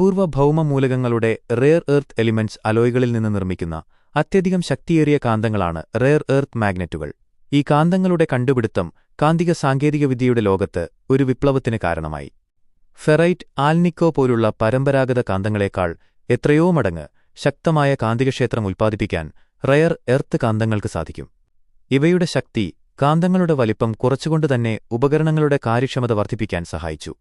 അപൂർവ ഭൗമമൂലകങ്ങളുടെ rare earth elements അലോയ്കളിൽ നിന്ന് നിർമ്മിക്കുന്ന അത്യധികം ശക്തിയേറിയ കാന്തങ്ങളാണ് റെയർ എർത്ത് മാഗ്നറ്റുകൾ ഈ കാന്തങ്ങളുടെ കണ്ടുപിടുത്തം കാന്തിക സാങ്കേതികവിദ്യയുടെ ലോകത്ത് ഒരു വിപ്ലവത്തിന് കാരണമായി. ഫെറൈറ്റ് ആൽനിക്കോ പോലുള്ള പരമ്പരാഗത കാന്തങ്ങളെക്കാൾ എത്രയോ മടങ്ങ് ശക്തമായ കാന്തികക്ഷേത്രം ഉൽപ്പാദിപ്പിക്കാൻ റയർ എർത്ത് കാന്തങ്ങൾക്ക് സാധിക്കും. ഇവയുടെ ശക്തി കാന്തങ്ങളുടെ വലിപ്പം കുറച്ചുകൊണ്ടുതന്നെ ഉപകരണങ്ങളുടെ കാര്യക്ഷമത വർദ്ധിപ്പിക്കാൻ സഹായിച്ചു.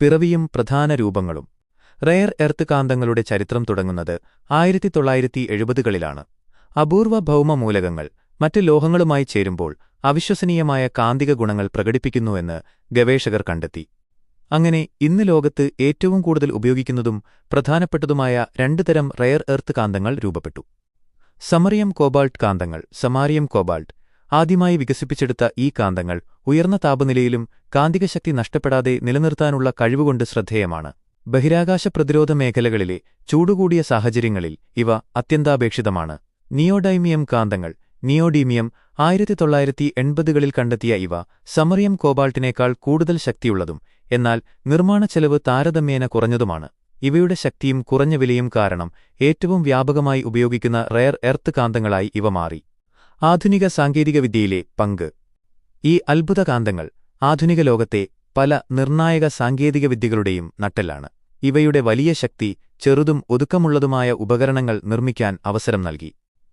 പിറവിയും പ്രധാന രൂപങ്ങളും റയർ എർത്ത് കാന്തങ്ങളുടെ ചരിത്രം തുടങ്ങുന്നത് ആയിരത്തി തൊള്ളായിരത്തി എഴുപതുകളിലാണ് അപൂർവ ഭൗമമൂലകങ്ങൾ മറ്റ് ലോഹങ്ങളുമായി ചേരുമ്പോൾ അവിശ്വസനീയമായ കാന്തിക ഗുണങ്ങൾ പ്രകടിപ്പിക്കുന്നുവെന്ന് ഗവേഷകർ കണ്ടെത്തി. അങ്ങനെ ഇന്ന് ലോകത്ത് ഏറ്റവും കൂടുതൽ ഉപയോഗിക്കുന്നതും പ്രധാനപ്പെട്ടതുമായ രണ്ടു തരം റെയർ എർത്ത് കാന്തങ്ങൾ രൂപപ്പെട്ടു. സമറിയം കോബാൾട്ട് കാന്തങ്ങൾ സമാരിയം കോബാൾട്ട് ആദ്യമായി വികസിപ്പിച്ചെടുത്ത ഈ കാന്തങ്ങൾ ഉയർന്ന താപനിലയിലും കാന്തികശക്തി നഷ്ടപ്പെടാതെ നിലനിർത്താനുള്ള കഴിവുകൊണ്ട് ശ്രദ്ധേയമാണ്. ബഹിരാകാശ പ്രതിരോധ മേഖലകളിലെ ചൂടുകൂടിയ സാഹചര്യങ്ങളിൽ ഇവ അത്യന്താപേക്ഷിതമാണ്. നിയോഡൈമിയം കാന്തങ്ങൾ നിയോഡീമിയം ആയിരത്തി തൊള്ളായിരത്തി എൺപതുകളിൽ കണ്ടെത്തിയ ഇവ സമറിയം കോബാൾട്ടിനേക്കാൾ കൂടുതൽ ശക്തിയുള്ളതും എന്നാൽ നിർമ്മാണ ചെലവ് താരതമ്യേന കുറഞ്ഞതുമാണ്. ഇവയുടെ ശക്തിയും കുറഞ്ഞ വിലയും കാരണം ഏറ്റവും വ്യാപകമായി ഉപയോഗിക്കുന്ന റെയർ എർത്ത് കാന്തങ്ങളായി ഇവ മാറി. ആധുനിക സാങ്കേതികവിദ്യയിലെ പങ്ക്. ഈ അത്ഭുത കാന്തങ്ങൾ ആധുനിക ലോകത്തെ പല നിർണായക സാങ്കേതികവിദ്യകളുടെയും നട്ടെല്ലാണ്. ഇവയുടെ വലിയ ശക്തി ചെറുതും ഒതുക്കമുള്ളതുമായ ഉപകരണങ്ങൾ നിർമ്മിക്കാൻ അവസരം നൽകി.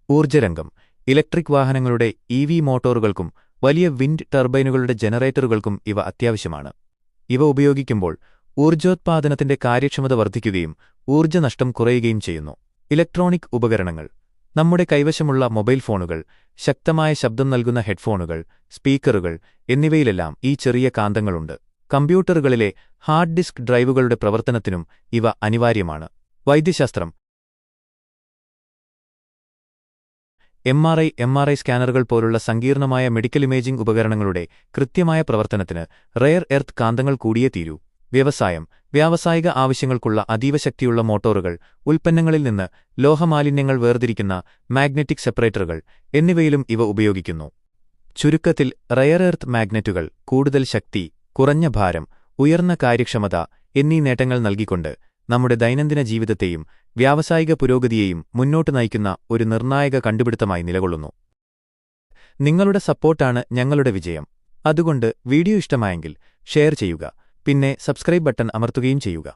ഊർജരംഗം ഇലക്ട്രിക് വാഹനങ്ങളുടെ ഇ മോട്ടോറുകൾക്കും വലിയ വിൻഡ് ടർബൈനുകളുടെ ജനറേറ്ററുകൾക്കും ഇവ അത്യാവശ്യമാണ്. ഇവ ഉപയോഗിക്കുമ്പോൾ ഊർജോത്പാദനത്തിന്റെ കാര്യക്ഷമത വർദ്ധിക്കുകയും ഊർജനഷ്ടം കുറയുകയും ചെയ്യുന്നു. ഇലക്ട്രോണിക് ഉപകരണങ്ങൾ നമ്മുടെ കൈവശമുള്ള മൊബൈൽ ഫോണുകൾ ശക്തമായ ശബ്ദം നൽകുന്ന ഹെഡ്ഫോണുകൾ സ്പീക്കറുകൾ എന്നിവയിലെല്ലാം ഈ ചെറിയ കാന്തങ്ങളുണ്ട്. കമ്പ്യൂട്ടറുകളിലെ ഹാർഡ് ഡിസ്ക് ഡ്രൈവുകളുടെ പ്രവർത്തനത്തിനും ഇവ അനിവാര്യമാണ്. വൈദ്യശാസ്ത്രം. M R I M R I സ്കാനറുകൾ പോലുള്ള സങ്കീർണമായ മെഡിക്കൽ ഇമേജിംഗ് ഉപകരണങ്ങളുടെ കൃത്യമായ പ്രവർത്തനത്തിന് റെയർ എർത്ത് കാന്തങ്ങൾ കൂടിയേ തീരൂ. വ്യവസായം. വ്യാവസായിക ആവശ്യങ്ങൾക്കുള്ള അതീവ ശക്തിയുള്ള മോട്ടോറുകൾ ഉൽപ്പന്നങ്ങളിൽ നിന്ന് ലോഹമാലിന്യങ്ങൾ വേർതിരിക്കുന്ന മാഗ്നറ്റിക് സെപ്പറേറ്ററുകൾ എന്നിവയിലും ഇവ ഉപയോഗിക്കുന്നു. ചുരുക്കത്തിൽ റെയർ എർത്ത് മാഗ്നറ്റുകൾ കൂടുതൽ ശക്തി കുറഞ്ഞ ഭാരം ഉയർന്ന കാര്യക്ഷമത എന്നീ നേട്ടങ്ങൾ നൽകിക്കൊണ്ട് നമ്മുടെ ദൈനംദിന ജീവിതത്തെയും വ്യാവസായിക പുരോഗതിയെയും മുന്നോട്ട് നയിക്കുന്ന ഒരു നിർണായക കണ്ടുപിടുത്തമായി നിലകൊള്ളുന്നു. നിങ്ങളുടെ സപ്പോർട്ടാണ് ഞങ്ങളുടെ വിജയം. അതുകൊണ്ട് വീഡിയോ ഇഷ്ടമായെങ്കിൽ ഷെയർ ചെയ്യുക പിന്നെ സബ്സ്ക്രൈബ് ബട്ടൺ അമർത്തുകയും ചെയ്യുക.